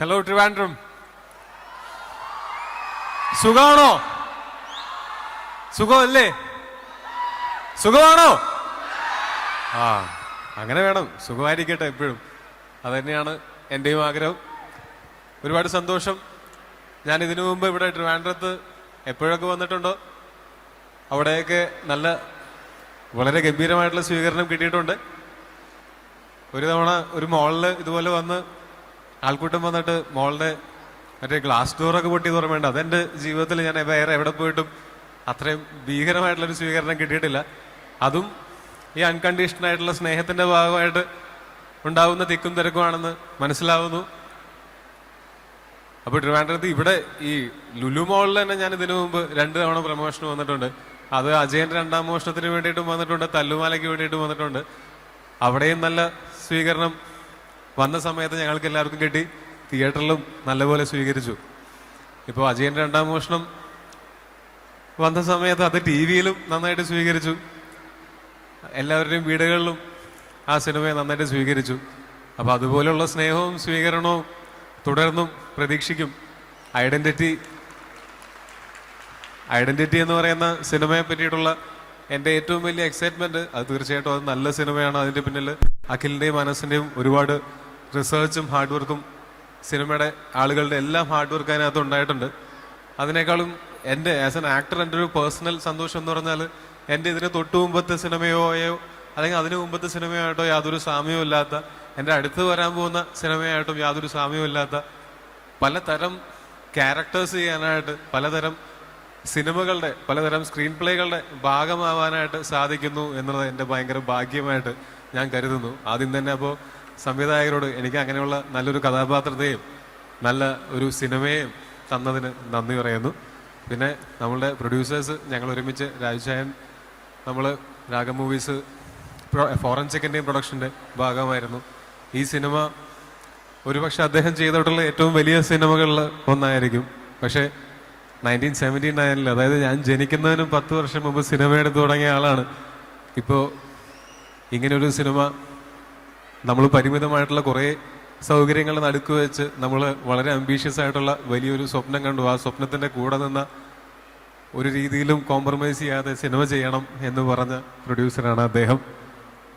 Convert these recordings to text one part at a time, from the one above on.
Hello Trivandrum സുഖമാണോ? സുഖമല്ലേ? സുഖമാണോ? ആ അങ്ങനെ വേണം. സുഖമായിരിക്കട്ടെ എപ്പോഴും. അതുതന്നെയാണ് എന്റെയും ആഗ്രഹം. ഒരുപാട് സന്തോഷം. ഞാൻ ഇതിനു മുമ്പ് ഇവിടെ ട്രിവാൻഡ്രത്ത് എപ്പോഴൊക്കെ വന്നിട്ടുണ്ടോ? അവിടെയൊക്കെ നല്ല വളരെ ഗംഭീരമായിട്ടുള്ള സ്വീകരണം കിട്ടിയിട്ടുണ്ട്. ഒരു തവണ ഒരു മോളിൽ ഇതുപോലെ വന്ന് ആൾക്കൂട്ടം വന്നിട്ട് മോളുടെ മറ്റേ ഗ്ലാസ് ഡോറൊക്കെ പൊട്ടി തുറമേണ്ട അതെന്റെ ജീവിതത്തിൽ ഞാൻ വേറെ എവിടെ പോയിട്ടും അത്രയും ഭീകരമായിട്ടുള്ള ഒരു സ്വീകരണം കിട്ടിയിട്ടില്ല. അതും ഈ അൺകണ്ടീഷണൽ ആയിട്ടുള്ള സ്നേഹത്തിന്റെ ഭാഗമായിട്ട് ഉണ്ടാവുന്ന തിക്കും തിരക്കുമാണെന്ന് മനസ്സിലാവുന്നു. അപ്പോൾ ട്രിവാൻഡ്രത്ത് ഇവിടെ ഈ ലുലു മോളിൽ തന്നെ ഞാൻ ഇതിനു മുമ്പ് രണ്ട് തവണ പ്രമോഷൻ വന്നിട്ടുണ്ട്. അത് അജയന്റെ രണ്ടാം മോഷണത്തിന് വേണ്ടിയിട്ടും വന്നിട്ടുണ്ട്. തല്ലുമാലയ്ക്ക് വേണ്ടിയിട്ടും വന്നിട്ടുണ്ട്. അവിടെയും നല്ല സ്വീകരണം വന്ന സമയത്ത് ഞങ്ങൾക്ക് എല്ലാവർക്കും കിട്ടി. തിയേറ്ററിലും നല്ലപോലെ സ്വീകരിച്ചു. ഇപ്പോൾ അജയന്റെ രണ്ടാം മോഷണം വന്ന സമയത്ത് അത് ടി വിയിലും നന്നായിട്ട് സ്വീകരിച്ചു. എല്ലാവരുടെയും വീടുകളിലും ആ സിനിമയെ നന്നായിട്ട് സ്വീകരിച്ചു. അപ്പോൾ അതുപോലുള്ള സ്നേഹവും സ്വീകരണവും തുടർന്നും പ്രതീക്ഷിക്കും. ഐഡന്റിറ്റി ഐഡന്റിറ്റി എന്ന് പറയുന്ന സിനിമയെ പറ്റിയിട്ടുള്ള എന്റെ ഏറ്റവും വലിയ എക്സൈറ്റ്മെന്റ് അത് തീർച്ചയായിട്ടും അത് നല്ല സിനിമയാണ്. അതിന്റെ പിന്നിൽ അഖിലിന്റെയും മനസ്സിന്റെയും ഒരുപാട് റിസർച്ചും ഹാർഡ് വർക്കും സിനിമയുടെ ആളുകളുടെ എല്ലാം ഹാർഡ് വർക്ക് അതിനകത്ത് ഉണ്ടായിട്ടുണ്ട്. അതിനേക്കാളും എന്റെ ആസ് എൻ ആക്ടർ എന്റെ ഒരു പേഴ്സണൽ സന്തോഷം എന്ന് പറഞ്ഞാൽ എന്റെ ഇതിന് തൊട്ടു മുമ്പത്തെ സിനിമയോയോ അല്ലെങ്കിൽ അതിനു മുമ്പത്തെ സിനിമയായിട്ടോ യാതൊരു സാമ്യവും ഇല്ലാത്ത എന്റെ അടുത്ത് വരാൻ പോകുന്ന സിനിമയായിട്ടും യാതൊരു സാമ്യവും ഇല്ലാത്ത പലതരം ക്യാരക്ടേഴ്സ് ചെയ്യാനായിട്ട് പലതരം സിനിമകളുടെ പലതരം സ്ക്രീൻ പ്ലേകളുടെ ഭാഗമാവാനായിട്ട് സാധിക്കുന്നു എന്നുള്ളത് എന്റെ ഭയങ്കര ഭാഗ്യമായിട്ട് ഞാൻ കരുതുന്നു. ആദ്യം തന്നെ അപ്പോൾ സംവിധായകരോട് എനിക്ക് അങ്ങനെയുള്ള നല്ലൊരു കഥാപാത്രത്തെയും നല്ല ഒരു സിനിമയെയും തന്നതിന് നന്ദി പറയുന്നു. പിന്നെ നമ്മളുടെ പ്രൊഡ്യൂസേഴ്സ് ഞങ്ങൾ ഒരുമിച്ച് രാജശായൻ നമ്മൾ രാഗ മൂവീസ് ഫോറൻസിക്കിന്റെയും പ്രൊഡക്ഷന്റെ ഭാഗമായിരുന്നു. ഈ സിനിമ ഒരുപക്ഷെ അദ്ദേഹം ചെയ്തിട്ടുള്ള ഏറ്റവും വലിയ സിനിമകളിൽ ഒന്നായിരിക്കും. പക്ഷേ നയന്റീൻ സെവന്റി നയനിൽ അതായത് ഞാൻ ജനിക്കുന്നതിനും പത്ത് വർഷം മുമ്പ് സിനിമ എടുത്തു തുടങ്ങിയ ആളാണ്. ഇപ്പോൾ ഇങ്ങനൊരു സിനിമ നമ്മൾ പരിമിതമായിട്ടുള്ള കുറേ സൗകര്യങ്ങൾ നടുക്ക് വെച്ച് നമ്മൾ വളരെ അംബീഷ്യസ് ആയിട്ടുള്ള വലിയൊരു സ്വപ്നം കണ്ടു. ആ സ്വപ്നത്തിന്റെ കൂടെ നിന്ന ഒരു രീതിയിലും കോംപ്രമൈസ് ചെയ്യാതെ സിനിമ ചെയ്യണം എന്ന് പറഞ്ഞ പ്രൊഡ്യൂസറാണ് അദ്ദേഹം.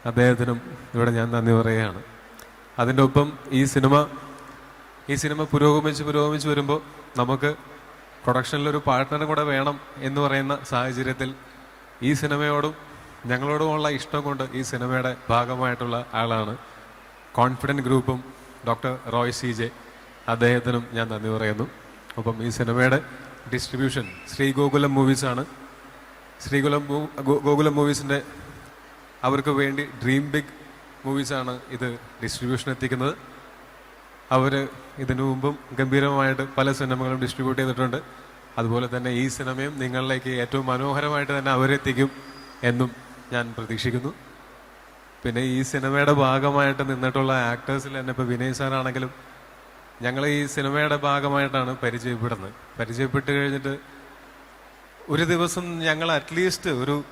അദ്ദേഹത്തിനും ഇവിടെ ഞാൻ നന്ദി പറയുകയാണ്. അതിന്റെ ഒപ്പം ഈ സിനിമ ഈ സിനിമ പുരോഗമിച്ച് പുരോഗമിച്ച് വരുമ്പോൾ നമുക്ക് പ്രൊഡക്ഷനിൽ ഒരു പാർട്ട്ണറും കൂടെ വേണം എന്ന് പറയുന്ന സാഹചര്യത്തിൽ ഈ സിനിമയോടും ഞങ്ങളോടുമുള്ള ഇഷ്ടം കൊണ്ട് ഈ സിനിമയുടെ ഭാഗമായിട്ടുള്ള ആളാണ് കോൺഫിഡന്റ് ഗ്രൂപ്പും ഡോക്ടർ റോയ് സി ജെ അദ്ദേഹത്തിനും ഞാൻ നന്ദി പറയുന്നു. അപ്പം ഈ സിനിമയുടെ ഡിസ്ട്രിബ്യൂഷൻ ശ്രീ ഗോകുലം മൂവീസാണ് ശ്രീകുലം ഗോകുലം മൂവീസിന്റെ അവർക്ക് വേണ്ടി ഡ്രീം ബിഗ് മൂവീസാണ് ഇത് ഡിസ്ട്രിബ്യൂഷൻ എത്തിക്കുന്നത്. അവർ ഇതിനു മുമ്പും ഗംഭീരമായിട്ട് പല സിനിമകളും ഡിസ്ട്രിബ്യൂട്ട് ചെയ്തിട്ടുണ്ട്. അതുപോലെ തന്നെ ഈ സിനിമയും നിങ്ങളിലേക്ക് ഏറ്റവും മനോഹരമായിട്ട് തന്നെ അവരെത്തിക്കും എന്നും ഞാൻ പ്രതീക്ഷിക്കുന്നു. പിന്നെ ഈ സിനിമയുടെ ഭാഗമായിട്ട് നിന്നിട്ടുള്ള ആക്ടേഴ്സിൽ തന്നെ ഇപ്പോൾ വിനയ് സാറാണെങ്കിലും ഞങ്ങൾ ഈ സിനിമയുടെ ഭാഗമായിട്ടാണ് പരിചയപ്പെടുന്നത്. പരിചയപ്പെട്ട് കഴിഞ്ഞിട്ട് ഒരു ദിവസം ഞങ്ങൾ അറ്റ്ലീസ്റ്റ് ഒരു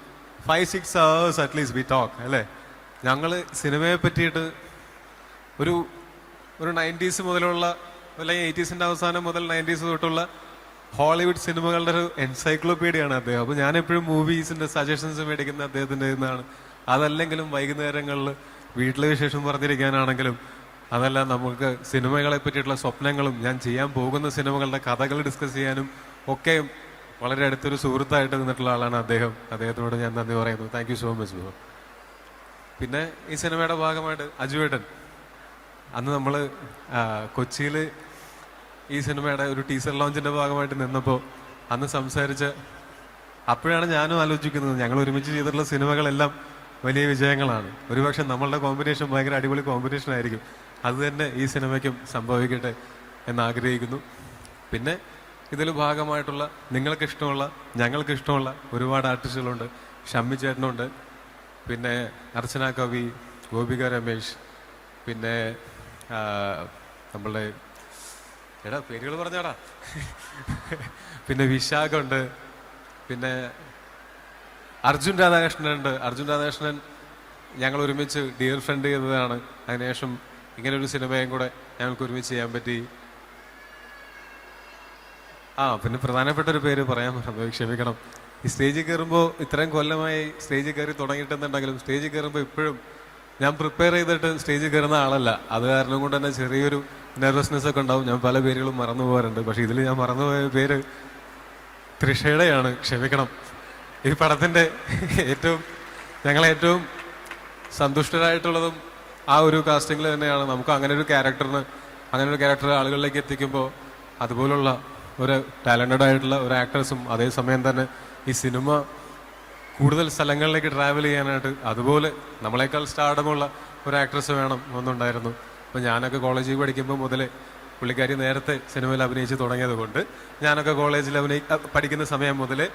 five six hours at least we talk അല്ലേ? ഞങ്ങൾ സിനിമയെ പറ്റിയിട്ട് ഒരു ഒരു നയന്റീസ് മുതലുള്ള അല്ലെങ്കിൽ എയ്റ്റീസിന്റെ അവസാനം മുതൽ നയന്റീസ് തൊട്ടുള്ള ഹോളിവുഡ് സിനിമകളുടെ ഒരു എൻസൈക്ലോപീഡിയാണ് അദ്ദേഹം. അപ്പോൾ ഞാനെപ്പോഴും മൂവീസിന്റെ സജഷൻസ് മേടിക്കുന്ന അദ്ദേഹത്തിന്റെ നിന്നാണ് അതല്ലെങ്കിലും വൈകുന്നേരങ്ങളിൽ വീട്ടിലെ വിശേഷം പറഞ്ഞിരിക്കാനാണെങ്കിലും അതല്ല നമുക്ക് സിനിമകളെ പറ്റിയിട്ടുള്ള സ്വപ്നങ്ങളും ഞാൻ ചെയ്യാൻ പോകുന്ന സിനിമകളുടെ കഥകൾ ഡിസ്കസ് ചെയ്യാനും ഒക്കെ വളരെ അടുത്തൊരു സുഹൃത്തായിട്ട് നിന്നിട്ടുള്ള ആളാണ് അദ്ദേഹം. അദ്ദേഹത്തിനോട് ഞാൻ നന്ദി പറയുന്നു. താങ്ക് സോ മച്ച് ബ്രോ പിന്നെ ഈ സിനിമയുടെ ഭാഗമായിട്ട് അജുവേട്ടൻ. അന്ന് നമ്മൾ കൊച്ചിയിൽ ഈ സിനിമയുടെ ഒരു ടീസർ ലോഞ്ചിന്റെ ഭാഗമായിട്ട് നിന്നപ്പോൾ അന്ന് സംസാരിച്ച അപ്പോഴാണ് ഞാനും ആലോചിക്കുന്നത് ഞങ്ങൾ ഒരുമിച്ച് ചെയ്തിട്ടുള്ള സിനിമകളെല്ലാം വലിയ വിജയങ്ങളാണ്. ഒരുപക്ഷെ നമ്മളുടെ കോമ്പിനേഷൻ ഭയങ്കര അടിപൊളി കോമ്പിനേഷൻ ആയിരിക്കും. അത് തന്നെ ഈ സിനിമയ്ക്കും സംഭവിക്കട്ടെ എന്ന് ആഗ്രഹിക്കുന്നു പിന്നെ ഇതിൽ ഭാഗമായിട്ടുള്ള നിങ്ങൾക്ക് ഇഷ്ടമുള്ള ഞങ്ങൾക്ക് ഇഷ്ടമുള്ള ഒരുപാട് ആർട്ടിസ്റ്റുകളുണ്ട് ഷമ്മി ചേട്ടനുണ്ട്. പിന്നെ അർച്ചന കവി ഗോപിക രമേശ് പിന്നെ നമ്മളുടെ എടാ പേരുകൾ പറഞ്ഞാടാ. പിന്നെ വിശാഖുണ്ട്. പിന്നെ അർജുൻ രാധാകൃഷ്ണൻ ഉണ്ട് അർജുൻ രാധാകൃഷ്ണൻ ഞങ്ങൾ ഒരുമിച്ച് ഡിയർ ഫ്രണ്ട് ചെയ്തതാണ് അതിനുശേഷം ഇങ്ങനെ ഒരു സിനിമയും കൂടെ ഞങ്ങൾക്ക് ഒരുമിച്ച് ചെയ്യാൻ പറ്റി. ആ പിന്നെ പ്രധാനപ്പെട്ട ഒരു പേര് പറയാൻ മറന്നു ക്ഷമിക്കണം. ഈ സ്റ്റേജിൽ കയറുമ്പോൾ ഇത്രയും കൊല്ലമായി സ്റ്റേജിൽ കയറി തുടങ്ങിയിട്ടുണ്ടെങ്കിലും സ്റ്റേജിൽ കയറുമ്പോൾ ഇപ്പോഴും ഞാൻ പ്രിപ്പയർ ചെയ്തിട്ട് സ്റ്റേജിൽ കയറുന്ന ആളല്ല. അത് കാരണം കൊണ്ട് തന്നെ ചെറിയൊരു നെർവസ്നെസ് ഒക്കെ ഉണ്ടാവും. ഞാൻ പല പേരുകളും മറന്നു പോകാറുണ്ട് പക്ഷേ ഇതിൽ ഞാൻ മറന്നുപോയ പേര് തൃഷയുടെയാണ് ക്ഷമിക്കണം. ഈ പടത്തിന്റെ ഏറ്റവും ഞങ്ങൾ ഏറ്റവും സന്തുഷ്ടരായിട്ടുള്ളതും ആ ഒരു കാസ്റ്റിംഗിൽ തന്നെയാണ്. നമുക്ക് അങ്ങനെ ഒരു ക്യാരക്ടറിന് അങ്ങനെ ഒരു ക്യാരക്ടർ ആളുകളിലേക്ക് എത്തിക്കുമ്പോൾ അതുപോലുള്ള ഒരു ടാലന്റഡ് ആയിട്ടുള്ള ഒരു ആക്ടേഴ്സും അതേസമയം തന്നെ ഈ സിനിമ കൂടുതൽ സ്ഥലങ്ങളിലേക്ക് ട്രാവൽ ചെയ്യാനായിട്ട് അതുപോലെ നമ്മളെക്കാൾ സ്റ്റാർഡമുള്ള ഒരു ആക്ട്രസ് വേണം എന്നുണ്ടായിരുന്നു. അപ്പോൾ ഞാനൊക്കെ കോളേജിൽ പഠിക്കുമ്പോൾ മുതലേ പുള്ളിക്കാരി നേരത്തെ സിനിമയിൽ അഭിനയിച്ച് തുടങ്ങിയത് കൊണ്ട് ഞാനൊക്കെ കോളേജിൽ അഭിനയി പഠിക്കുന്ന സമയം മുതലേ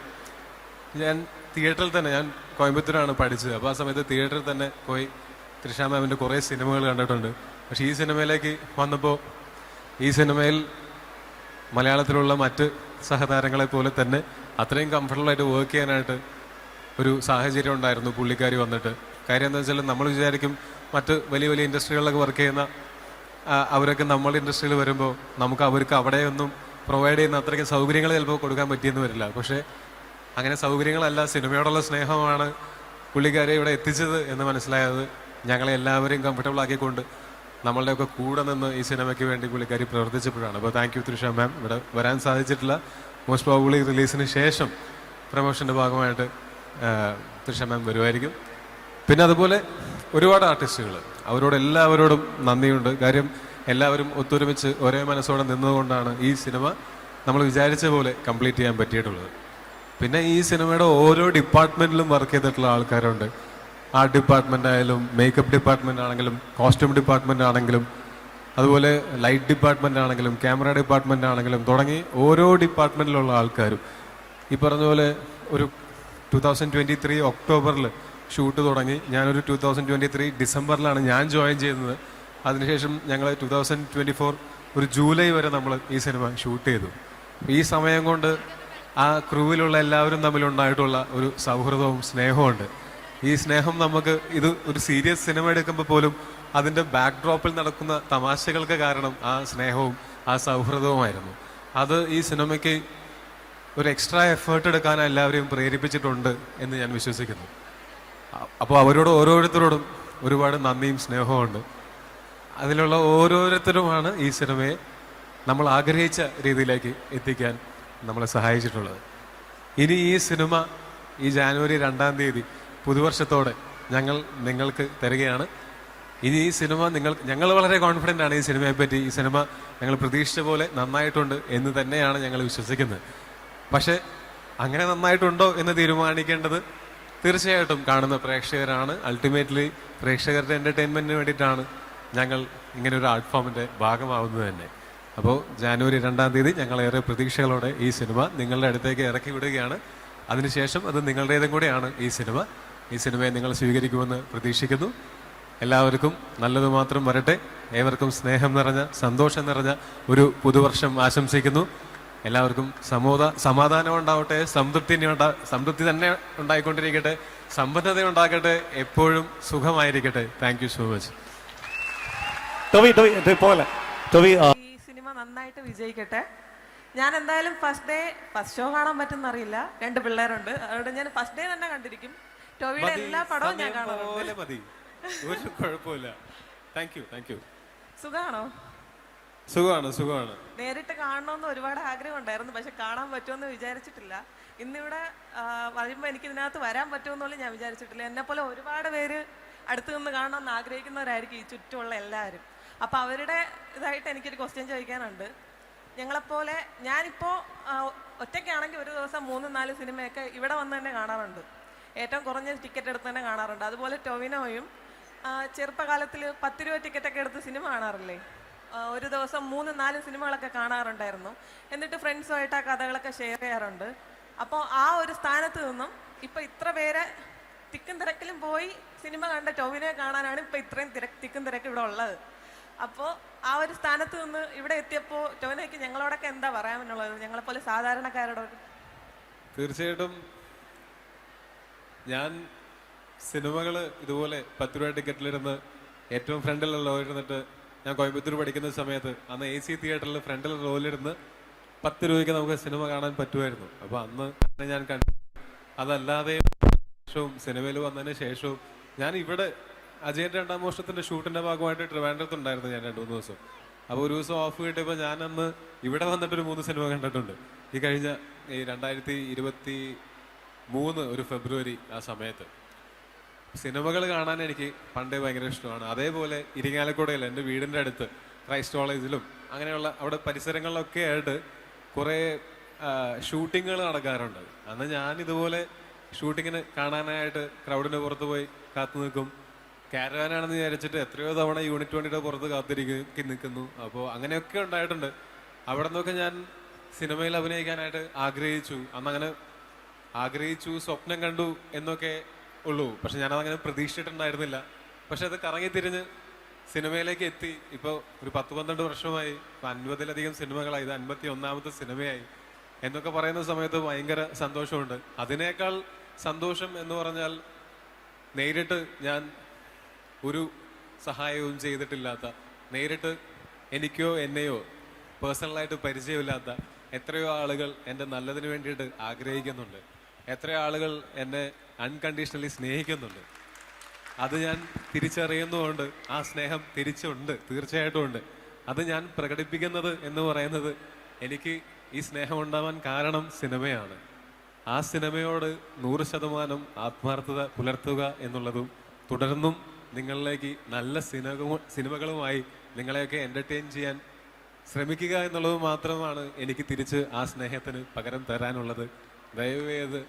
ഞാൻ തിയേറ്ററിൽ തന്നെ ഞാൻ കോയമ്പത്തൂരാണ് പഠിച്ചത്. അപ്പോൾ ആ സമയത്ത് തിയേറ്ററിൽ തന്നെ പോയി തൃഷ മാമിന്റെ കുറേ സിനിമകൾ കണ്ടിട്ടുണ്ട്. പക്ഷേ ഈ സിനിമയിലേക്ക് വന്നപ്പോൾ ഈ സിനിമയിൽ മലയാളത്തിലുള്ള മറ്റ് സഹതാരങ്ങളെ പോലെ തന്നെ അത്രയും കംഫർട്ടബിൾ ആയിട്ട് വർക്ക് ചെയ്യാനായിട്ട് ഒരു സാഹചര്യം ഉണ്ടായിരുന്നു പുള്ളിക്കാരി വന്നിട്ട്. കാര്യം എന്താ വെച്ചാൽ നമ്മൾ വിചാരിക്കും മറ്റ് വലിയ വലിയ ഇൻഡസ്ട്രികളിലൊക്കെ വർക്ക് ചെയ്യുന്ന അവരൊക്കെ നമ്മുടെ ഇൻഡസ്ട്രിയിൽ വരുമ്പോൾ നമുക്ക് അവർക്ക് അവിടെയൊന്നും പ്രൊവൈഡ് ചെയ്യുന്ന അത്രയ്ക്ക് സൗകര്യങ്ങൾ ചിലപ്പോൾ കൊടുക്കാൻ പറ്റിയെന്ന് വരില്ല. പക്ഷേ അങ്ങനെ സൗകര്യങ്ങളല്ല സിനിമയോടുള്ള സ്നേഹമാണ് പുള്ളിക്കാരെ ഇവിടെ എത്തിച്ചത് എന്ന് മനസ്സിലായത്. ഞങ്ങളെ എല്ലാവരെയും കംഫർട്ടബിൾ ആക്കിക്കൊണ്ട് നമ്മളുടെയൊക്കെ കൂടെ നിന്ന് ഈ സിനിമയ്ക്ക് വേണ്ടി പുള്ളിക്കാരി പ്രവർത്തിച്ചപ്പോഴാണ്. അപ്പോൾ താങ്ക് യു തൃഷ മാം ഇവിടെ വരാൻ സാധിച്ചിട്ടില്ല. മോസ്റ്റ് പ്രോബിളി റിലീസിന് ശേഷം പ്രമോഷന്റെ ഭാഗമായിട്ട് തൃഷ മാം വരുമായിരിക്കും. പിന്നെ അതുപോലെ ഒരുപാട് ആർട്ടിസ്റ്റുകൾ അവരോട് എല്ലാവരോടും നന്ദിയുണ്ട്. കാര്യം എല്ലാവരും ഒത്തൊരുമിച്ച് ഒരേ മനസ്സോടെ നിന്നതുകൊണ്ടാണ് ഈ സിനിമ നമ്മൾ വിചാരിച്ച പോലെ കംപ്ലീറ്റ് ചെയ്യാൻ പറ്റിയിട്ടുള്ളത്. പിന്നെ ഈ സിനിമയുടെ ഓരോ ഡിപ്പാർട്ട്മെന്റിലും വർക്ക് ചെയ്തിട്ടുള്ള ആൾക്കാരുണ്ട്. ആർട്ട് ഡിപ്പാർട്ട്മെന്റ് ആയാലും മേക്കപ്പ് ഡിപ്പാർട്ട്മെന്റ് ആണെങ്കിലും കോസ്റ്റ്യൂം ഡിപ്പാർട്ട്മെന്റ് ആണെങ്കിലും അതുപോലെ ലൈറ്റ് ഡിപ്പാർട്ട്മെന്റ് ആണെങ്കിലും ക്യാമറ ഡിപ്പാർട്ട്മെന്റ് ആണെങ്കിലും തുടങ്ങി ഓരോ ഡിപ്പാർട്ട്മെന്റിലുള്ള ആൾക്കാരും. ഈ പറഞ്ഞ പോലെ ഒരു ടു തൗസൻഡ് ട്വന്റി ത്രീ ഒക്ടോബറിൽ ഷൂട്ട് തുടങ്ങി. ഞാനൊരു ടു തൗസൻഡ് ട്വന്റി ത്രീ ഡിസംബറിലാണ് ഞാൻ ജോയിൻ ചെയ്യുന്നത് അതിനുശേഷം ഞങ്ങൾ ടു തൗസൻഡ് ട്വന്റി ഫോർ ഒരു ജൂലൈ വരെ നമ്മൾ ഈ സിനിമ ഷൂട്ട് ചെയ്തു. ഈ സമയം കൊണ്ട് ആ ക്രൂവിലുള്ള എല്ലാവരും തമ്മിലുണ്ടായിട്ടുള്ള ഒരു സൗഹൃദവും ഉണ്ട് ഈ സ്നേഹം നമുക്ക് ഇത് ഒരു സീരിയസ് സിനിമ എടുക്കുമ്പോൾ പോലും അതിന്റെ ബാക്ക് ഡ്രോപ്പിൽ നടക്കുന്ന തമാശകൾക്ക് കാരണം ആ സ്നേഹവും ആ സൗഹൃദവുമായിരുന്നു. അത് ഈ സിനിമയ്ക്ക് ഒരു എക്സ്ട്രാ എഫേർട്ട് എടുക്കാൻ എല്ലാവരെയും പ്രേരിപ്പിച്ചിട്ടുണ്ട് എന്ന് ഞാൻ വിശ്വസിക്കുന്നു. അപ്പോൾ അവരോട് ഓരോരുത്തരോടും ഒരുപാട് നന്ദിയും സ്നേഹവുമുണ്ട്. അതിലുള്ള ഓരോരുത്തരുമാണ് ഈ സിനിമയെ നമ്മൾ ആഗ്രഹിച്ച രീതിയിലേക്ക് എത്തിക്കാൻ നമ്മളെ സഹായിച്ചിട്ടുള്ളത്. ഇനി ഈ സിനിമ ഈ ജാനുവരി രണ്ടാം തീയതി പുതുവർഷത്തോടെ ഞങ്ങൾ നിങ്ങൾക്ക് തരികയാണ്. ഇനി ഈ സിനിമ നിങ്ങൾ ഞങ്ങൾ വളരെ കോൺഫിഡന്റ് ആണ് ഈ സിനിമയെ പറ്റി. ഈ സിനിമ ഞങ്ങൾ പ്രതീക്ഷിച്ച പോലെ നന്നായിട്ടുണ്ട് എന്ന് തന്നെയാണ് ഞങ്ങൾ വിശ്വസിക്കുന്നത്. പക്ഷേ അങ്ങനെ നന്നായിട്ടുണ്ടോ എന്ന് തീരുമാനിക്കേണ്ടത് തീർച്ചയായിട്ടും കാണുന്ന പ്രേക്ഷകരാണ്. അൾട്ടിമേറ്റ്ലി പ്രേക്ഷകരുടെ എന്റർടൈൻമെന്റിന് വേണ്ടിയിട്ടാണ് ഞങ്ങൾ ഇങ്ങനെ ഒരു ആർട്ട് ഫോമിന്റെ ഭാഗമാവുന്നത് തന്നെ. അപ്പോൾ ജാനുവരി രണ്ടാം തീയതി ഞങ്ങൾ ഏറെ പ്രതീക്ഷകളോടെ ഈ സിനിമ നിങ്ങളുടെ അടുത്തേക്ക് ഇറക്കി വിടുകയാണ്. അതിനുശേഷം അത് നിങ്ങളുടേതും കൂടെയാണ് ഈ സിനിമ. ഈ സിനിമയെ നിങ്ങൾ സ്വീകരിക്കുമെന്ന് പ്രതീക്ഷിക്കുന്നു. എല്ലാവർക്കും നല്ലത് മാത്രം വരട്ടെ. ഏവർക്കും സ്നേഹം നിറഞ്ഞ സന്തോഷം നിറഞ്ഞ ഒരു പുതുവർഷം ആശംസിക്കുന്നു. എല്ലാവർക്കും സമൂഹ സമാധാനം ഉണ്ടാവട്ടെ സംതൃപ്തി ഉണ്ടാ സംതൃപ്തി തന്നെ ഉണ്ടായിക്കൊണ്ടിരിക്കട്ടെ സമ്പന്നത ഉണ്ടാകട്ടെ എപ്പോഴും സുഖമായിരിക്കട്ടെ. Thank so much Tovi Tovi പോലെ ടോവി നന്നായിട്ട് വിജയിക്കട്ടെ. ഞാൻ എന്തായാലും ഫസ്റ്റ് ഡേ ഫസ്റ്റ് ഷോ കാണാൻ പറ്റുന്ന അറിയില്ല രണ്ട് പിള്ളേരുണ്ട്. അതുകൊണ്ട് ഞാൻ ഫസ്റ്റ് ഡേ തന്നെ കണ്ടിരിക്കും. ടോവിയുടെ എല്ലാ പടവും ഞാൻ കാണാറുണ്ട്. ഒരു കുഴപ്പമില്ല താങ്ക് യു താങ്ക് യു സുഖാണോ? സുഖമാണ് സുഖമാണ്. നേരിട്ട് കാണണമെന്ന് ഒരുപാട് ആഗ്രഹം ഉണ്ടായിരുന്നു പക്ഷെ കാണാൻ പറ്റുമെന്ന് വിചാരിച്ചിട്ടില്ല. ഇന്നിവിടെ വരുമ്പോൾ എനിക്ക് ഇതിനകത്ത് വരാൻ പറ്റുമെന്നുള്ള ഞാൻ വിചാരിച്ചിട്ടില്ല. എന്നെ പോലെ ഒരുപാട് പേര് അടുത്ത് നിന്ന് കാണണമെന്ന് ആഗ്രഹിക്കുന്നവരായിരിക്കും ഈ ചുറ്റുമുള്ള എല്ലാവരും. അപ്പോൾ അവരുടെ ഇതായിട്ട് എനിക്കൊരു ക്വസ്റ്റ്യൻ ചോദിക്കാനുണ്ട്. ഞങ്ങളെപ്പോലെ ഞാനിപ്പോൾ ഒറ്റയ്ക്കാണെങ്കിൽ ഒരു ദിവസം മൂന്ന് നാല് സിനിമയൊക്കെ ഇവിടെ വന്ന് തന്നെ കാണാറുണ്ട്. ഏറ്റവും കുറഞ്ഞ ടിക്കറ്റ് എടുത്ത് തന്നെ കാണാറുണ്ട്. അതുപോലെ ടൊവിനോയും ചെറുപ്പകാലത്തിൽ പത്ത് രൂപ ടിക്കറ്റൊക്കെ എടുത്ത് സിനിമ കാണാറില്ലേ? ഒരു ദിവസം മൂന്ന് നാല് സിനിമകളൊക്കെ കാണാറുണ്ടായിരുന്നു. എന്നിട്ട് ഫ്രണ്ട്സുമായിട്ട് ആ കഥകളൊക്കെ ഷെയർ ചെയ്യാറുണ്ട്. അപ്പോൾ ആ ഒരു സ്ഥാനത്ത് നിന്നും ഇപ്പം ഇത്ര പേരെ തിക്കും തിരക്കിലും പോയി സിനിമ കണ്ട ടോവിനെ കാണാനാണ് ഇപ്പം ഇത്രയും തിരക്ക് തിക്കും തിരക്ക് ഇവിടെ ഉള്ളത്. അപ്പോൾ ആ ഒരു സ്ഥാനത്ത് നിന്ന് ഇവിടെ എത്തിയപ്പോൾ ടോനയ്ക്ക് ഞങ്ങളോടൊക്കെ എന്താ പറയാമെന്നുള്ളത് ഞങ്ങളെപ്പോലെ സാധാരണക്കാരോട് തീർച്ചയായിട്ടും ഞാൻ സിനിമകൾ ഇതുപോലെ പത്ത് രൂപ ടിക്കറ്റിലിരുന്ന് ഏറ്റവും ഫ്രണ്ടിലുള്ള ഇരുന്നിട്ട് ഞാൻ കോയമ്പത്തൂർ പഠിക്കുന്ന സമയത്ത് അന്ന് എ സി തിയേറ്ററിൽ ഫ്രണ്ടിൽ റോയിലിരുന്ന് പത്ത് രൂപയ്ക്ക് നമുക്ക് സിനിമ കാണാൻ പറ്റുമായിരുന്നു. അപ്പോൾ അന്ന് ഞാൻ കണ്ടു. അതല്ലാതെ സിനിമയിൽ വന്നതിന് ശേഷവും ഞാൻ ഇവിടെ അജയന്റെ രണ്ടാം മോഷണത്തിന്റെ ഷൂട്ടിന്റെ ഭാഗമായിട്ട് ട്രിവാൻഡ്രത്തുണ്ടായിരുന്നു ഞാൻ രണ്ടു മൂന്ന് ദിവസം. അപ്പോൾ ഒരു ദിവസം ഓഫ് കിട്ടിയപ്പോൾ ഞാൻ അന്ന് ഇവിടെ വന്നിട്ട് ഒരു മൂന്ന് സിനിമ കണ്ടിട്ടുണ്ട്. ഈ കഴിഞ്ഞ ഈ രണ്ടായിരത്തി ഇരുപത്തി മൂന്ന് ഒരു ഫെബ്രുവരി ആ സമയത്ത്. സിനിമകൾ കാണാൻ എനിക്ക് പണ്ടേ ഭയങ്കര ഇഷ്ടമാണ്. അതേപോലെ ഇരിങ്ങാലക്കുടയിൽ എന്റെ വീടിന്റെ അടുത്ത് ക്രൈസ്റ്റ് കോളേജിലും അങ്ങനെയുള്ള അവിടെ പരിസരങ്ങളിലൊക്കെ ആയിട്ട് കുറേ ഷൂട്ടിങ്ങുകൾ നടക്കാറുണ്ട്. അന്ന് ഞാൻ ഇതുപോലെ ഷൂട്ടിങ്ങിന് കാണാനായിട്ട് ക്രൗഡിന് പുറത്ത് പോയി കാത്തു നിൽക്കും. കാരവാനാണെന്ന് വിചാരിച്ചിട്ട് എത്രയോ തവണ യൂണിറ്റ് വണ്ടിയുടെ പുറത്ത് കാത്തിരിക്കും നിൽക്കുന്നു അപ്പോൾ അങ്ങനെയൊക്കെ ഉണ്ടായിട്ടുണ്ട്. അവിടെ നിന്നൊക്കെ ഞാൻ സിനിമയിൽ അഭിനയിക്കാനായിട്ട് ആഗ്രഹിച്ചു. അന്നങ്ങനെ ആഗ്രഹിച്ചു സ്വപ്നം കണ്ടു എന്നൊക്കെ ഉള്ളൂ. പക്ഷെ ഞാനതങ്ങനെ പ്രതീക്ഷിച്ചിട്ടുണ്ടായിരുന്നില്ല. പക്ഷെ അത് കറങ്ങി തിരിഞ്ഞ് സിനിമയിലേക്ക് എത്തി. ഇപ്പോൾ ഒരു പത്ത് പന്ത്രണ്ട് വർഷമായി ഇപ്പം അൻപതിലധികം സിനിമകളായി ഇത് അൻപത്തി ഒന്നാമത്തെ സിനിമയായി എന്നൊക്കെ പറയുന്ന സമയത്ത് ഭയങ്കര സന്തോഷമുണ്ട്. അതിനേക്കാൾ സന്തോഷം എന്ന് പറഞ്ഞാൽ നേരിട്ട് ഞാൻ ഒരു സഹായവും ചെയ്തിട്ടില്ലാത്ത നേരിട്ട് എനിക്കോ എന്നെയോ പേഴ്സണലായിട്ട് പരിചയമില്ലാത്ത എത്രയോ ആളുകൾ എന്റെ നല്ലതിന് വേണ്ടിയിട്ട് ആഗ്രഹിക്കുന്നുണ്ട്. എത്രയോ ആളുകൾ എന്നെ അൺകണ്ടീഷണലി സ്നേഹിക്കുന്നുണ്ട്. അത് ഞാൻ തിരിച്ചറിയുന്നതുകൊണ്ട് ആ സ്നേഹം തിരിച്ചുണ്ട് തീർച്ചയായിട്ടും ഉണ്ട് അത് ഞാൻ പ്രകടിപ്പിക്കുന്നത് എന്ന് പറയുന്നത് എനിക്ക് ഈ സ്നേഹം ഉണ്ടാവാൻ കാരണം സിനിമയാണ്. ആ സിനിമയോട് നൂറ് ശതമാനം ആത്മാർത്ഥത പുലർത്തുക എന്നുള്ളതും തുടർന്നും നിങ്ങളിലേക്ക് നല്ല സിനിമ സിനിമകളുമായി നിങ്ങളെയൊക്കെ എന്റർടൈൻ ചെയ്യാൻ ശ്രമിക്കുക എന്നുള്ളത് മാത്രമാണ് എനിക്ക് തിരിച്ച് ആ സ്നേഹത്തിന് പകരം തരാനുള്ളത്. ദയവേത്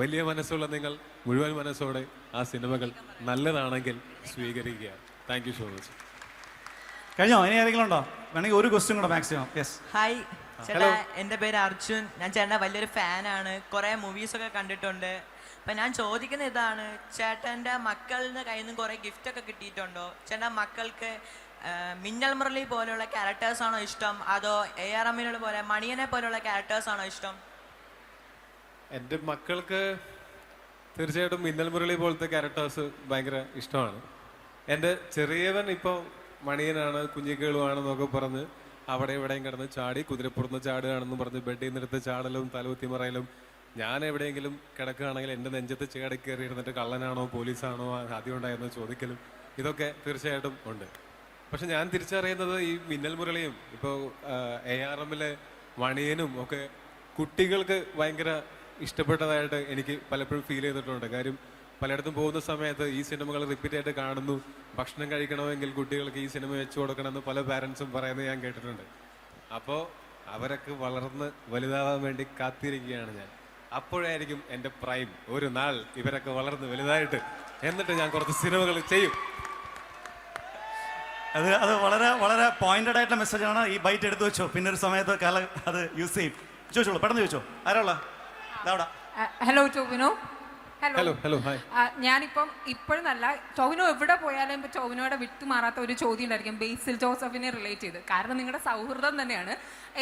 വലിയ മനസ്സുള്ള നിങ്ങൾ മുഴുവൻ മനസ്സോടെ ആ സിനിമകൾ നല്ലതാണെങ്കിൽ സ്വീകരിക്കുക. താങ്ക് യു സോ മച്ച് കഴിഞ്ഞോ? ഇനി ആരെങ്കിലും ഉണ്ടോ? വേണമെങ്കിൽ ഒരു ക്വസ്റ്റ്യൻ കൂടെ മാക്സിമം യെസ് ഹായ് ചേട്ടാ എന്റെ പേര് അർജുൻ. ഞാൻ ചേട്ടന്റെ വലിയൊരു ഫാനാണ് കുറേ മൂവീസൊക്കെ കണ്ടിട്ടുണ്ട്. അപ്പം ഞാൻ ചോദിക്കുന്ന ഇതാണ് ചേട്ടന്റെ മക്കളുടെ കയ്യിൽ നിന്ന് കുറേ ഗിഫ്റ്റൊക്കെ കിട്ടിയിട്ടുണ്ടോ? ചേട്ടന്റെ മക്കൾക്ക് മിന്നൽ മുരളി പോലെയുള്ള ക്യാരക്ടേഴ്സ് ആണോ ഇഷ്ടം? അതോ എ ആർ എമ്മിനുള്ള പോലെ മണിയനെ പോലെയുള്ള ക്യാരക്ടേഴ്സ് ആണോ ഇഷ്ടം? എന്റെ മക്കൾക്ക് തീർച്ചയായിട്ടും മിന്നൽ മുരളി പോലത്തെ ക്യാരക്ടേഴ്സ് ഭയങ്കര ഇഷ്ടമാണ്. എന്റെ ചെറിയവൻ ഇപ്പോൾ മണിയനാണ് കുഞ്ഞിക്കേളുവാണെന്നൊക്കെ പറഞ്ഞ് അവിടെ ഇവിടെയും കിടന്ന് ചാടി കുതിരപ്പുറത്ത് ചാടുകയാണെന്ന് പറഞ്ഞ് ബെഡിൽ നിന്നെടുത്ത് ചാടലും തലകുത്തി മറയലും ഞാൻ എവിടെയെങ്കിലും കിടക്കുകയാണെങ്കിൽ എന്റെ നെഞ്ചത്ത് ചേടി കയറി ഇരുന്നിട്ട് കള്ളനാണോ പോലീസാണോ ആദ്യം ഉണ്ടായിരുന്നത് ചോദിക്കലും ഇതൊക്കെ തീർച്ചയായിട്ടും ഉണ്ട്. പക്ഷെ ഞാൻ തിരിച്ചറിയുന്നത് ഈ മിന്നൽ മുരളിയും ഇപ്പോൾ എ ആർ എമ്മിലെ മണിയനും ഒക്കെ കുട്ടികൾക്ക് ഭയങ്കര ഇഷ്ടപ്പെട്ടതായിട്ട് എനിക്ക് പലപ്പോഴും ഫീൽ ചെയ്തിട്ടുണ്ട്. കാര്യം പലയിടത്തും പോകുന്ന സമയത്ത് ഈ സിനിമകൾ റിപ്പീറ്റ് ആയിട്ട് കാണുന്നു. ഭക്ഷണം കഴിക്കണമെങ്കിൽ കുട്ടികൾക്ക് ഈ സിനിമ വെച്ചു കൊടുക്കണമെന്ന് പല പാരൻസും പറയുന്നത് ഞാൻ കേട്ടിട്ടുണ്ട്. അപ്പോൾ അവരൊക്കെ വളർന്ന് വലുതാവാൻ വേണ്ടി കാത്തിരിക്കുകയാണ് ഞാൻ. അപ്പോഴായിരിക്കും എന്റെ പ്രൈം. ഒരു നാൾ ഇവരൊക്കെ വളർന്ന് വലുതായിട്ട് എന്നിട്ട് ഞാൻ കുറച്ച് സിനിമകൾ ചെയ്യും. അത് അത് വളരെ വളരെ പോയിന്റഡ് ആയിട്ടുള്ള മെസ്സേജാണ് ഈ ബൈറ്റ് എടുത്തു വെച്ചോ. പിന്നെ ഒരു സമയത്ത് കാലം അത് യൂസ് ചെയ്യും. ചോദിച്ചോളൂ പെട്ടെന്ന് ചോദിച്ചോ. ആരാളാ hello Tovino. Hello hello hi ഇപ്പോഴും ഞാനിപ്പം ഇപ്പോഴെന്നല്ല ടോവിനോ എവിടെ പോയാലും ഇപ്പൊ ടോവിനോയുടെ വിട്ടുമാറാത്ത ഒരു ചോദ്യം ഉണ്ടായിരിക്കും ബേസിൽ ജോസഫിനെ റിലേറ്റ് ചെയ്ത്. കാരണം നിങ്ങളുടെ സൗഹൃദം തന്നെയാണ്.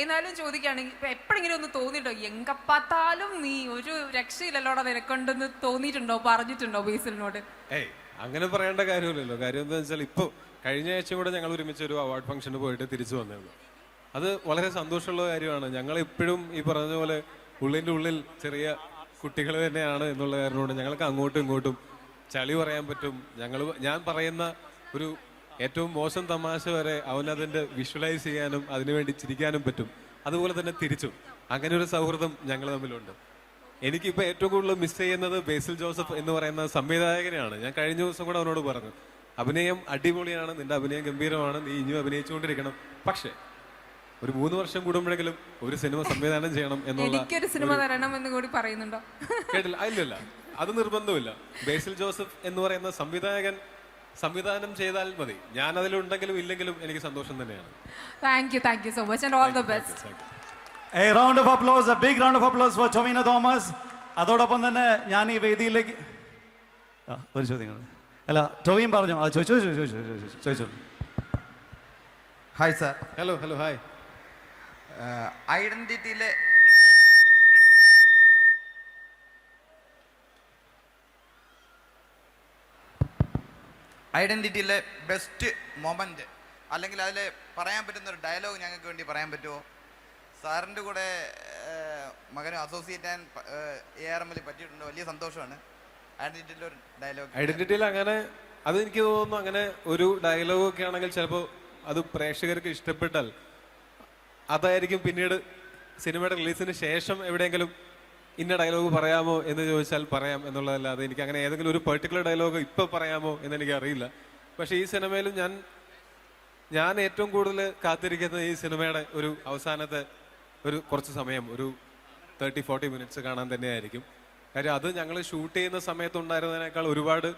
എന്നാലും ചോദിക്കുകയാണെങ്കിൽ ഇപ്പൊ എപ്പോഴെങ്കിലും ഒന്ന് തോന്നിയിട്ടോ എങ്കപ്പാത്താലും നീ ഒരു രക്ഷയില്ലല്ലോടാ നിനക്കുണ്ടെന്ന് തോന്നിയിട്ടുണ്ടോ? പറഞ്ഞിട്ടുണ്ടോ ബേസിലിനോട്? ഏയ് അങ്ങനെ പറയേണ്ട കാര്യമില്ലല്ലോ. കാര്യം എന്താ വെച്ചാൽ ഇപ്പോൾ കഴിഞ്ഞ ആഴ്ച കൂടെ ഞങ്ങൾ ഒരുമിച്ച് ഒരു അവാർഡ് ഫംഗ്ഷന് പോയിട്ട് തിരിച്ചു വന്നിരുന്നു അത് വളരെ സന്തോഷമുള്ള കാര്യമാണ്. ഞങ്ങൾ എപ്പോഴും ഈ പറഞ്ഞ പോലെ ഉള്ളിന്റെ ഉള്ളിൽ ചെറിയ കുട്ടികൾ തന്നെയാണ് എന്നുള്ള കാരണമാണ് ഞങ്ങൾക്ക് അങ്ങോട്ടും ഇങ്ങോട്ടും ചളി പറയാൻ പറ്റും. ഞങ്ങൾ ഞാൻ പറയുന്ന ഒരു ഏറ്റവും മോശം തമാശ വരെ അവനതിന്റെ വിഷ്വലൈസ് ചെയ്യാനും അതിനുവേണ്ടി ചിരിക്കാനും പറ്റും. അതുപോലെ തന്നെ തിരിച്ചും. അങ്ങനെ ഒരു സൗഹൃദം ഞങ്ങൾ തമ്മിലുണ്ട്. എനിക്കിപ്പോൾ ഏറ്റവും കൂടുതൽ മിസ് ചെയ്യുന്നത് ബേസിൽ ജോസഫ് എന്ന് പറയുന്ന സംവിധായകനെയാണ്. ഞാൻ കഴിഞ്ഞ ദിവസം കൂടെ അവനോട് പറഞ്ഞു അഭിനയം അടിപൊളിയാണ് നിന്റെ അഭിനയം ഗംഭീരമാണ് നീ ഇനിയും അഭിനയിച്ചുകൊണ്ടിരിക്കണം. പക്ഷേ ഒരു മൂന്ന് വർഷം കൂടുമ്പോഴെങ്കിലും ഒരു സിനിമ സംവിധാനം ചെയ്യണം എന്നുള്ള എനിക്കൊരു സിനിമ തരണം എന്ന് കൂടി പറയുന്നുണ്ടോ? കേട്ടില്ല. അല്ലല്ല അത് നിർബന്ധമില്ല. ബേസിൽ ജോസഫ് എന്ന് പറയുന്ന സംവിധായകൻ സംവിധാനം ചെയ്താൽ മതി. ഞാൻ അതിലുണ്ടെങ്കിലും ഇല്ലെങ്കിലും എനിക്ക് സന്തോഷം തന്നെയാണ്. Thank you thank you so much and all the best a round of applause a big round of applause for Tovino Thomas അതോടൊപ്പം തന്നെ ഞാൻ ഈ വേദിയിലേക്ക് ഒരു ചോദ്യം. അല്ല ടൊവിൻ പറഞ്ഞു? ചോദിച്ചോ ചോദിച്ചോ ചോദിച്ചോ ചോദിച്ചോ hi sir hello hello hi ഐഡന്റിറ്റിയിലെ ഐഡന്റിറ്റിയിലെ ബെസ്റ്റ് മൊമെന്റ് അല്ലെങ്കിൽ അതിൽ പറയാൻ പറ്റുന്ന ഒരു ഡയലോഗ് ഞങ്ങൾക്ക് വേണ്ടി പറയാൻ പറ്റുമോ? സാറിന്റെ കൂടെ മകനും അസോസിയേറ്റ് ആൻഡ് എ ആർ എമ്മിൽ പറ്റിയിട്ടുണ്ട്. വലിയ സന്തോഷമാണ്. ഐഡന്റിറ്റിയിലെ ഒരു ഡയലോഗ്. ഐഡന്റിറ്റിയിൽ അങ്ങനെ അത് എനിക്ക് തോന്നുന്നു അങ്ങനെ ഒരു ഡയലോഗ് ഒക്കെ ആണെങ്കിൽ ചിലപ്പോൾ അത് പ്രേക്ഷകർക്ക് ഇഷ്ടപ്പെട്ടാൽ അതായിരിക്കും പിന്നീട് സിനിമയുടെ റിലീസിന് ശേഷം എവിടെയെങ്കിലും ഇന്ന ഡയലോഗ് പറയാമോ എന്ന് ചോദിച്ചാൽ പറയാം എന്നുള്ളതല്ലാതെ എനിക്ക് അങ്ങനെ ഏതെങ്കിലും ഒരു പെർട്ടിക്കുലർ ഡയലോഗ് ഇപ്പൊ പറയാമോ എന്ന് എനിക്ക് അറിയില്ല. പക്ഷെ ഈ സിനിമയിലും ഞാൻ ഞാൻ ഏറ്റവും കൂടുതൽ കാത്തിരിക്കുന്നത് ഈ സിനിമയുടെ ഒരു അവസാനത്തെ ഒരു കുറച്ച് സമയം ഒരു തേർട്ടി ഫോർട്ടി മിനിറ്റ്സ് കാണാൻ തന്നെയായിരിക്കും. കാര്യം അത് ഞങ്ങൾ ഷൂട്ട് ചെയ്യുന്ന സമയത്ത് ഉണ്ടായിരുന്നതിനേക്കാൾ ഒരുപാട്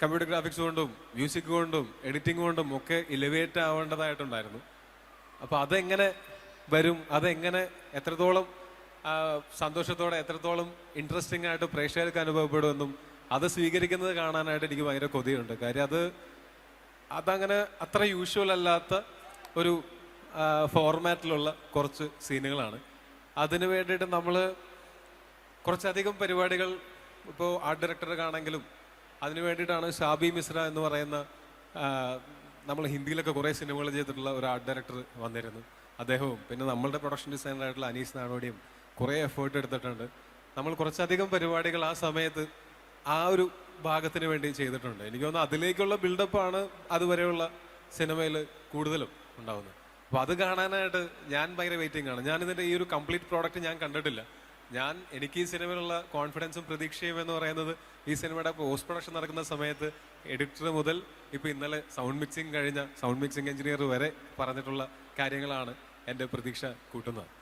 കമ്പ്യൂട്ടർ ഗ്രാഫിക്സ് കൊണ്ടും മ്യൂസിക് കൊണ്ടും എഡിറ്റിംഗ് കൊണ്ടും ഒക്കെ ഇലവേറ്റ് ആവേണ്ടതായിട്ടുണ്ടായിരുന്നു. അപ്പോൾ അതെങ്ങനെ വരും? അതെങ്ങനെ എത്രത്തോളം സന്തോഷത്തോടെ എത്രത്തോളം ഇൻട്രസ്റ്റിംഗ് ആയിട്ട് പ്രേക്ഷകർക്ക് അനുഭവപ്പെടുമെന്നും അത് സ്വീകരിക്കുന്നത് കാണാനായിട്ട് എനിക്ക് ഭയങ്കര കൊതിയുണ്ട്. കാര്യം അത് അതങ്ങനെ അത്ര യൂഷ്വൽ അല്ലാത്ത ഒരു ഫോർമാറ്റിലുള്ള കുറച്ച് സീനുകളാണ്. അതിനു വേണ്ടിയിട്ട് നമ്മൾ കുറച്ചധികം പരിപാടികൾ ഇപ്പോൾ ആർട്ട് ഡയറക്ടർക്കാണെങ്കിലും അതിനു വേണ്ടിയിട്ടാണ് ഷാബി മിശ്ര എന്ന് പറയുന്ന നമ്മൾ ഹിന്ദിയിലൊക്കെ കുറേ സിനിമകൾ ചെയ്തിട്ടുള്ള ഒരു ആർട്ട് ഡയറക്ടർ വന്നിരുന്നു. അദ്ദേഹവും പിന്നെ നമ്മളുടെ പ്രൊഡക്ഷൻ ഡിസൈനറായിട്ടുള്ള അനീസ് നാടോടിയും കുറേ എഫേർട്ട് എടുത്തിട്ടുണ്ട്. നമ്മൾ കുറച്ചധികം പരിപാടികൾ ആ സമയത്ത് ആ ഒരു ഭാഗത്തിന് വേണ്ടി ചെയ്തിട്ടുണ്ട്. എനിക്ക് തോന്നുന്നു അതിലേക്കുള്ള ബിൽഡപ്പാണ് അതുവരെയുള്ള സിനിമയിൽ കൂടുതലും ഉണ്ടാകുന്നത് അപ്പോൾ അത് കാണാനായിട്ട് ഞാൻ ഭയങ്കര വെയിറ്റിംഗ് ആണ്. ഞാൻ ഇതിന്റെ ഈ ഒരു കംപ്ലീറ്റ് പ്രോഡക്റ്റ് ഞാൻ കണ്ടിട്ടില്ല. ഞാൻ എനിക്ക് ഈ സിനിമയിലുള്ള കോൺഫിഡൻസും പ്രതീക്ഷയും എന്ന് പറയുന്നത് ഈ സിനിമയുടെ പോസ്റ്റ് പ്രൊഡക്ഷൻ നടക്കുന്ന സമയത്ത് എഡിറ്റർ മുതൽ ഇപ്പോൾ ഇന്നലെ സൗണ്ട് മിക്സിംഗ് കഴിഞ്ഞ സൗണ്ട് മിക്സിംഗ് എഞ്ചിനീയർ വരെ പറഞ്ഞിട്ടുള്ള കാര്യങ്ങളാണ് എന്റെ പ്രതീക്ഷ കൂട്ടുന്നത്.